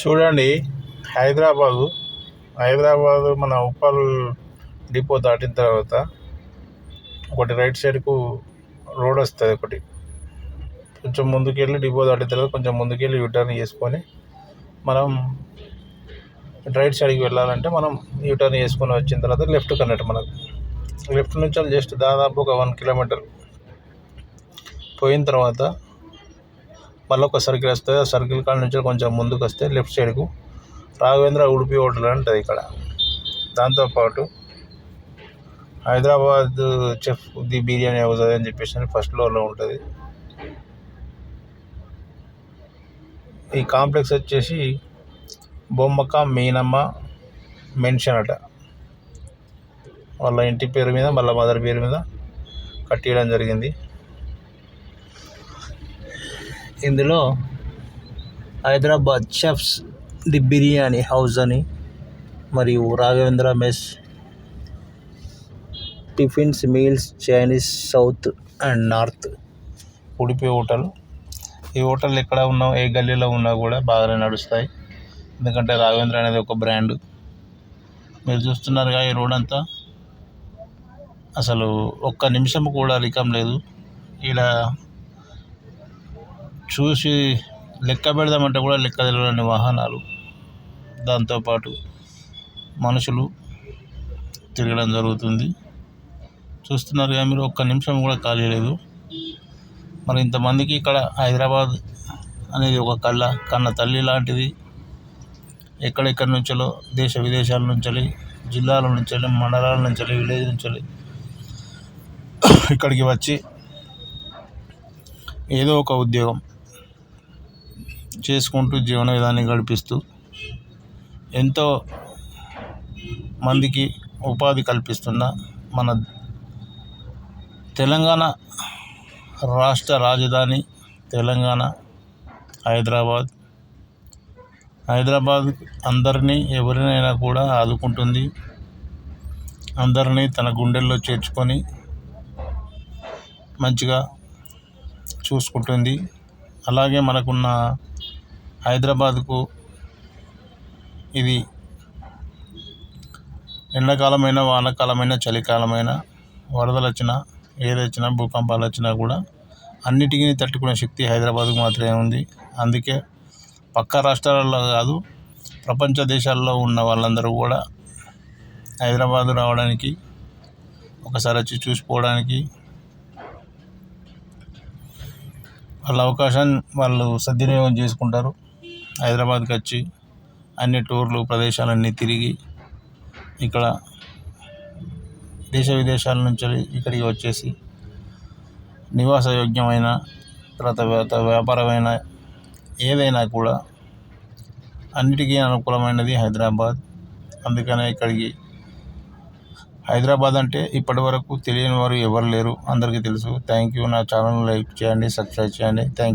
చూడండి హైదరాబాదు. హైదరాబాదు మన ఉప్పల్ డిపో దాటిన తర్వాత ఒకటి రైట్ సైడ్కు రోడ్ వస్తుంది ఒకటి. కొంచెం ముందుకెళ్ళి డిపో దాటిన తర్వాత కొంచెం ముందుకెళ్ళి యూటర్న్ చేసుకొని మనం రైట్ సైడ్కి వెళ్ళాలంటే మనం యూటర్న్ చేసుకొని వచ్చిన తర్వాత లెఫ్ట్ కన్నట్టు మనకు. లెఫ్ట్ నుంచి జస్ట్ దాదాపు ఒక వన్ కిలోమీటర్. పోయిన తర్వాత మళ్ళీ ఒక సర్కిల్ వస్తుంది. ఆ సర్కిల్ కాడ నుంచి కొంచెం ముందుకు వస్తే లెఫ్ట్ సైడ్కు రాఘవేంద్ర ఉడిపి హోటల్ అని ఉంటుంది ఇక్కడ. దాంతోపాటు Hyderabad chef the biryani house అని చెప్పేసి ఫస్ట్ ఫ్లోర్లో ఉంటుంది. ఈ కాంప్లెక్స్ వచ్చేసి బొమ్మక మీనమ్మ మెన్షన్ అట. వాళ్ళ ఇంటి పేరు మీద వాళ్ళ మదర్ పేరు మీద కట్టియడం జరిగింది. ఇందులో Hyderabad chefs the biryani house అని మరియు Raghavendra mess tiffins meals Chinese south and north. Udupi hotel. ఈ హోటల్ ఎక్కడ ఉన్నా ఏ గల్లీలో ఉన్నా కూడా బాగానే నడుస్తాయి. ఎందుకంటే రాఘవేంద్ర అనేది ఒక బ్రాండ్. మీరు చూస్తున్నారుగా ఈ రోడ్ అంతా. అసలు ఒక్క నిమిషం కూడా రికం లేదు. ఇలా చూసి లెక్క పెడదామంటే కూడా లెక్క తెలియని వాహనాలు. దాంతోపాటు మనుషులు తిరగడం జరుగుతుంది. చూస్తున్నారుగా మీరు ఒక్క నిమిషం కూడా ఖాళీ లేదు. మరి ఇంతమందికి ఇక్కడ హైదరాబాద్ అనేది ఒక కళ్ళ కన్న తల్లి లాంటిది. ఎక్కడెక్కడి నుంచో దేశ విదేశాల నుంచి జిల్లాల నుంచి మండలాల నుంచి విలేజ్ నుంచి ఇక్కడికి వచ్చి ఏదో ఒక ఉద్యోగం. చేసుకుంటూ జీవన విధాన్ని గడిపిస్తూ ఎంతో మందికి ఉపాధి కల్పిస్తున్న మన తెలంగాణ రాష్ట్ర రాజధాని తెలంగాణ హైదరాబాద్. హైదరాబాద్ అందరినీ ఎవరినైనా కూడా ఆదుకుంటుంది. అందరినీ తన గుండెల్లో చేర్చుకొని మంచిగా చూసుకుంటుంది. అలాగే మనకున్న హైదరాబాద్కు ఇది ఎండాకాలమైన వానాకాలమైన చలికాలమైన వరదలు వచ్చినా ఏది వచ్చినా భూకంపాలు వచ్చినా కూడా అన్నిటికీ తట్టుకునే శక్తి హైదరాబాద్కు మాత్రమే ఉంది. అందుకే పక్క రాష్ట్రాలలో కాదు ప్రపంచ దేశాల్లో ఉన్న వాళ్ళందరూ కూడా హైదరాబాద్ రావడానికి ఒకసారి వచ్చి చూసిపోవడానికి వాళ్ళ అవకాశాన్ని వాళ్ళు సద్వినియోగం చేసుకుంటారు. హైదరాబాద్కి వచ్చి అన్ని టూర్లు ప్రదేశాలన్నీ తిరిగి ఇక్కడ దేశ విదేశాల నుంచి ఇక్కడికి వచ్చేసి నివాస యోగ్యమైన తర్వాత వ్యాపారమైన ఏదైనా కూడా అన్నిటికీ అనుకూలమైనది హైదరాబాద్. అందుకనే ఇక్కడికి హైదరాబాద్ అంటే ఇప్పటి వరకు తెలియని వారు ఎవరు లేరు. అందరికీ తెలుసు. థ్యాంక్ యూ నా ఛానల్ లైక్ చేయండి సబ్స్క్రైబ్ చేయండి. Thank you